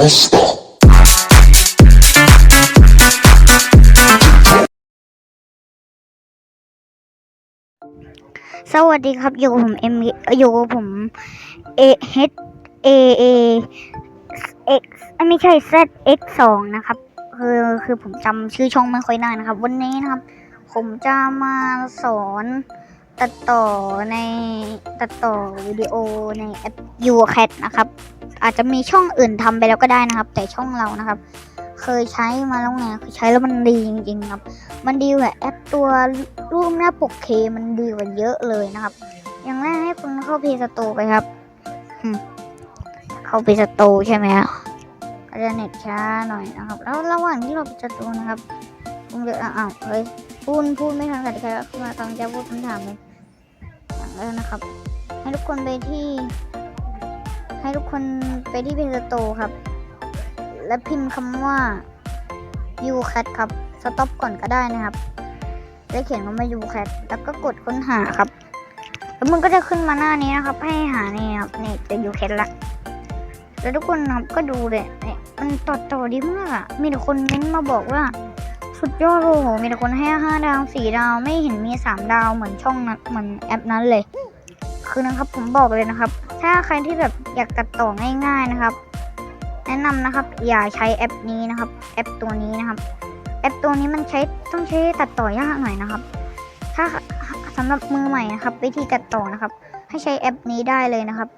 never stop. สวัสดีครับ อยู่กับผมเอ็มอยู่กับผมเอ H A A X ไม่ใช่ Z X สองนะครับ คือคือผมจำชื่อช่องไม่ค่อยได้นะครับ วันนี้นะครับ ผมจะมาสอนตัดต่อในตัดต่อวิดีโอในแอป UCAT นะครับ อาจจะมีช่องอื่นทำไปแล้วก็ได้นะครับ แต่ช่องเรานะครับ เคยใช้มาแล้วไงคือใช้แล้วมันดีจริงๆครับ มันดีกว่าแอปตัวรูปหน้าปกเคมันดีกว่าเยอะเลยนะครับ อย่างแรกให้คุณเข้าเพย์สโตไปครับเข้าเพย์สโตใช่ไหมครับก็จะเน็ตช้าหน่อยนะครับ แล้วระหว่างที่เราเพย์สโตนะครับคุณจะอ้าวเฮ้ยพูดพูดไม่ทันกติกาขึ้นมาตอนจะพูดคำถามเลยอย่างแรกนะครับ ให้ทุกคนไปที่ ให้ทุกคนไปที่เพย์สโตครับ และพิมพ์คำว่า u c a t ครับสต็อปก่อนก็ได้นะครับแล้วเขียนคำว่า u c a t แล้วก็กดค้นหาครับ แล้วมันก็จะขึ้นมาหน้านี้นะครับ ให้หานี่ครับนี่จะ u c a t ละแล้วทุกคนครับก็ดูเลยเนี่ยมันต่อต่อดีมากอะมีแต่คนเม้นมาบอกว่า สุดยอดโอ้โหมีแต่คนให้ห้าดาวสี่ดาวไม่เห็นมีสามดาวเหมือนช่องนั้นเหมือนแอปนั้นเลย คือนะครับผมบอกเลยนะครับ ถ้าใครที่แบบ อยากตัดต่อง่ายๆนะครับ แนะนำนะครับ อย่าใช้แอปนี้นะครับ แอปตัวนี้นะครับ แอปตัวนี้มันใช้ต้องใช้ตัดต่อยากหน่อยนะครับ ถ้าสำหรับมือใหม่นะครับ วิธีตัดต่อนะครับ ให้ใช้แอปนี้ได้เลยนะครับ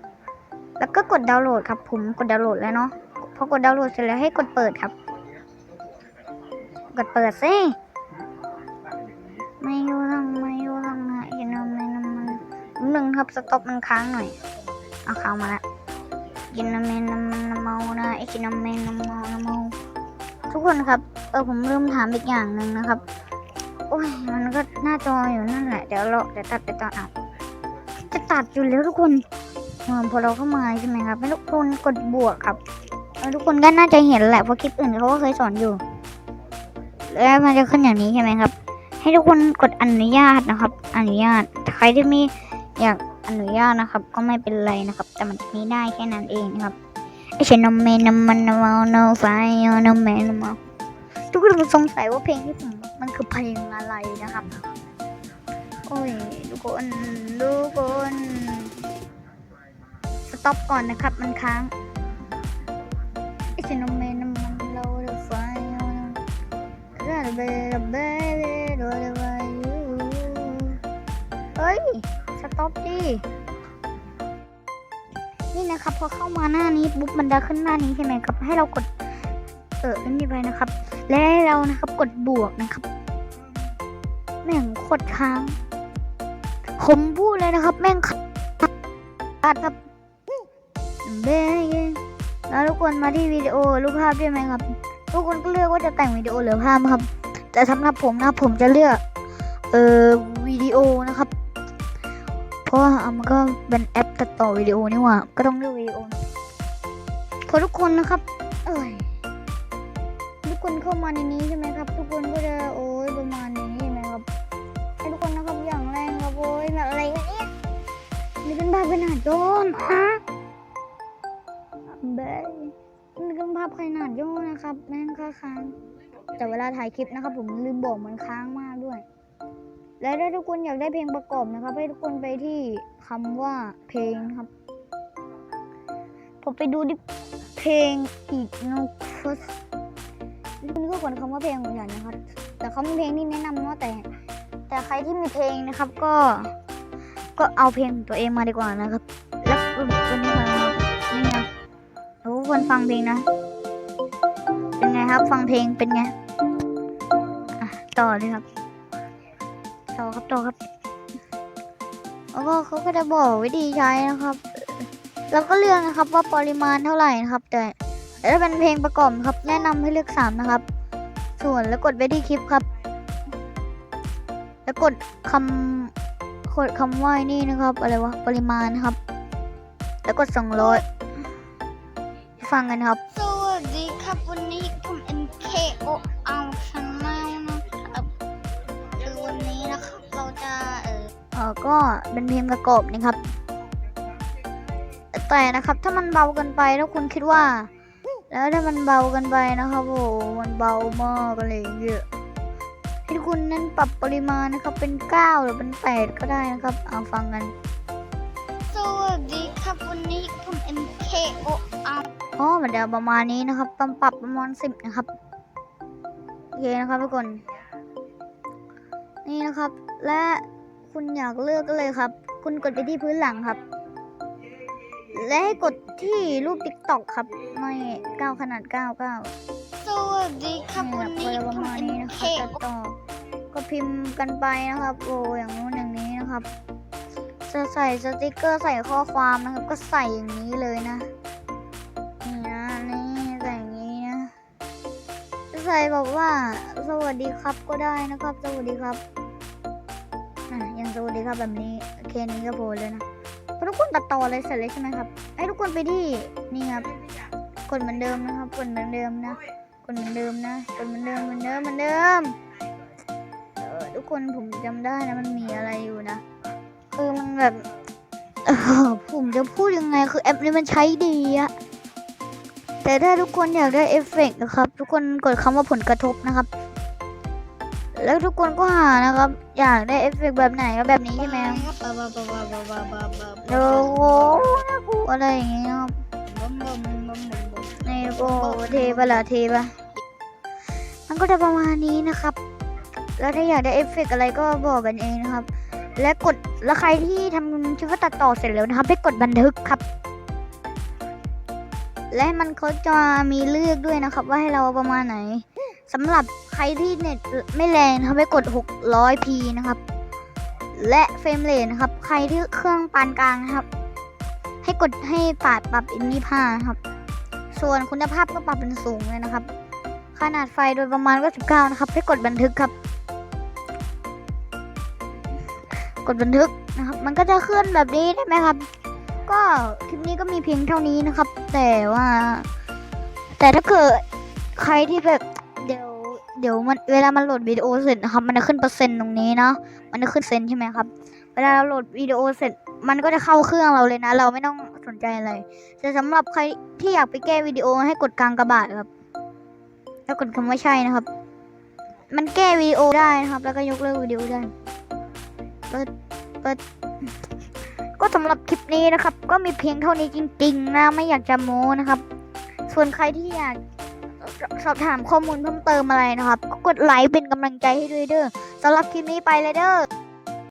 แล้วก็กดดาวน์โหลดครับ ผมกดดาวน์โหลดแล้วเนาะพอกดดาวน์โหลดเสร็จแล้วให้กดเปิดครับ กดเปิดซิไม่รู้เรื่องไม่รู้เรื่องนะอย่านำเลยนำมันหนึ่งครับสต็อปมันค้างหน่อย เอาค้ามาและ กินน้ำเมนน้ำมันน้ำเมานะไอกินน้ำเมนน้ำเมาน้ำเมาทุกคนครับ เออผมลืมถามอีกอย่างหนึ่งนะครับโอ้ยมันก็หน้าจออยู่นั่นแหละเดี๋ยวเราเดี๋ยวตัดไปตอนอัดจะตัดอยู่แล้วทุกคนเออพอเราเข้ามาใช่ไหมครับให้ทุกคนกดบวกครับทุกคนก็น่าจะเห็นแหละเพราะคลิปอื่นเขาก็เคยสอนอยู่ แล้วมันจะขึ้นอย่างนี้ใช่ไหมครับ ให้ทุกคนกดอนุญาตนะครับ อนุญาตใครที่มีอยาก อนุญาตนะครับ ก็ไม่เป็นไรนะครับ แต่มันมีได้แค่นั้นเองนะครับไอฉันมเมนมันนมานไฟนมเมนนมทุกคนสงสัยว่าเพลงที่ผมมันคือเพลงอะไรนะครับ โอ้ยทุกคนทุกคนสต็อปก่อนนะครับ มันค้างไอฉันมเมนนมันเราไฟก็เบลเบลโดนไว้เฮ้ย ต็อปดินี่นะครับพอเข้ามาหน้านี้ปุ๊บมันจะขึ้นหน้านี้ใช่ไหมครับ ให้เรากด เออนี่ไปนะครับ และให้เรานะครับกดบวกนะครับแม่งโคตรค้างผมพูดเลยนะครับ แม่งค้างครับเบ้แล้วทุกคนมาที่วิดีโอรูปภาพใช่ไหมครับ ทุกคนก็เลือกว่าจะแต่งวิดีโอหรือภาพครับ แต่สำหรับผมนะผมจะเลือก เออวิดีโอนะครับ เพราะว่ามันก็เป็นแอปตัดต่อวิดีโอนี่หว่า ก็ต้องเลือกวิดีโอขอทุกคนนะครับ เอ้ยทุกคนเข้ามาในนี้ใช่ไหมครับ ทุกคนก็จะโอ้ยประมาณนี้ใช่ไหมครับให้ทุกคนนะครับอย่างแรงครับโอ้ยแบบอะไรกันเนี่ยนี่เป็นภาพขนาดโยนอะเบ้นี่เป็นภาพขนาดโยนนะครับแม่งค้าค้างแต่เวลาถ่ายคลิปนะครับ ผมลืมบอกมันค้างมาก และถ้าทุกคนอยากได้เพลงประกอบนะครับ ให้ทุกคนไปที่คำว่าเพลงครับ ผมไปดูดิเพลงอีกโนคัสคุณก็กดคำว่าเพลงเหมือนกันนะครับ แต่เขาเป็นเพลงที่แนะนำเนาะแต่ แต่ใครที่มีเพลงนะครับ ก็ก็เอาเพลงตัวเองมาดีกว่านะครับ แล้วตัวนี้มาครับนี่ไงทุกคนฟังเพลงนะ เป็นไงครับ ฟังเพลงเป็นไงต่อเลยครับ ต่อครับต่อครับ แล้วก็เขาก็จะบอกวิธีใช้นะครับ แล้วก็เลือกนะครับว่าปริมาณเท่าไหร่นะครับ แต่แต่ถ้าเป็นเพลงประกอบครับ แนะนำให้เลือกสามนะครับ ส่วนแล้วกดไปที่คลิปครับ แล้วกดคำกดคำว่านี่นะครับ อะไรวะ ปริมาณนะครับ แล้วกดสองร้อยฟังกันครับ ก็เป็นเพลงประกอบนะครับ แต่นะครับถ้ามันเบาเกินไปแล้วคุณคิดว่า แล้วถ้ามันเบากันไปนะครับโอ้โหมันเบามากอะไรอย่างเงี้ยให้คุณนั้นปรับปริมาณนะครับเป็นเก้าหรือเป็นแปดก็ได้นะครับเอาฟังกันสวัสดีครับวันนี้ผม MKO เอาอ๋อมันเดี๋ยวประมาณนี้นะครับปรับปรับประมาณสิบนะครับโอเคนะครับทุกคนนี่นะครับและ คุณอยากเลือกก็เลยครับ คุณกดไปที่พื้นหลังครับ และให้กดที่รูปติ๊กต็อกครับ ไม่ก้าวขนาดก้าวก้าวสวัสดีครับนี่วัแบนบนี้อะไรผประมมาณนี้นะครับ MKO ตัดต่อ ก็พิมพ์กันไปนะครับ โอ้อย่างนู้นอย่างนี้นะครับจะใส่สติกเกอร์ใส่ข้อความนะครับ ก็ใส่อย่างนี้เลยนะนี่นะนี่ใส่อย่างนี้นะจะใส่บอกว่า สวัสดีครับก็ได้นะครับ สวัสดีครับอะอย่าง สวัสดีครับแบบนี้เคนี้ก็โพสเลยนะทุกคนตัดต่อเลยเสร็จเลยใช่ไหมครับให้ทุกคนไปที่นี่ครับกดเหมือนเดิมนะครับกดเหมือนเดิมนะกดเหมือนเดิมนะกดเหมือนเดิมเหมือนเดิมเหมือนเดิมเออทุกคนผมจำได้นะมันมีอะไรอยู่นะคือมันแบบเออผมจะพูดยังไงคือแอปนี้มันใช้ดีอะแต่ถ้าทุกคนอยากได้เอฟเฟกต์นะครับ ทุกคนกดคำว่าผลกระทบนะครับ แล้วทุกคนก็หานะครับ อยากได้เอฟเฟกต์แบบไหนก็แบบนี้ใช่ไหมครับาบาบาบาบาบาบาบาโอ้โหน่ากลัวอะไรอย่างเงี้ยครับบัมบัมบัมบัมบัมนี่โอ้เทปะละเทปะมันก็จะประมาณนี้นะครับ แล้วถ้าอยากได้เอฟเฟกต์อะไรก็บอกกันเองนะครับ และกดแล้วใครที่ทำคลิปว่าตัดต่อเสร็จแล้วนะครับให้กดบันทึกครับ และมันเขาจะมีเลือกด้วยนะครับ ว่าให้เราประมาณไหน สำหรับใครที่เน็ตไม่แรงนะครับให้กด 600p นะครับ และเฟรมเรทนะครับ ใครที่เครื่องปานกลางนะครับ ให้กดให้ปาดปรับอินนี่ผ้าครับ ส่วนคุณภาพก็ปรับเป็นสูงเลยนะครับ ขนาดไฟโดยประมาณก็ 19 นะครับ ให้กดบันทึกครับ กดบันทึกนะครับ มันก็จะเคลื่อนแบบนี้ได้ไหมครับ ก็คลิปนี้ก็มีเพียงเท่านี้นะครับ แต่ว่า แต่ถ้าเกิดใครที่แบบ เดี๋ยวมันเวลามันโหลดวิดีโอเสร็จนะครับ มันจะขึ้นเปอร์เซ็นต์ตรงนี้เนาะมันจะขึ้นเซนใช่ไหมครับ เวลาเราโหลดวิดีโอเสร็จ มันก็จะเข้าเครื่องเราเลยนะ เราไม่ต้องสนใจอะไรแต่สำหรับใครที่อยากไปแก้วิดีโอให้กดกลางกระบาดครับแล้วกดคำว่าใช่นะครับ มันแก้วิดีโอได้นะครับ แล้วก็ยกเลิกวิดีโอได้เปิดเปิดก็สำหรับคลิปนี้นะครับ ก็มีเพียงเท่านี้จริง ๆ นะ ไม่อยากจะโม้นะครับ ส่วนใครที่อยาก สอบถามข้อมูลเพิ่มเติมอะไรนะครับ ก็กดไลค์เป็นกำลังใจให้ด้วยเด้อสำหรับคลิปนี้ไปเลยเด้อ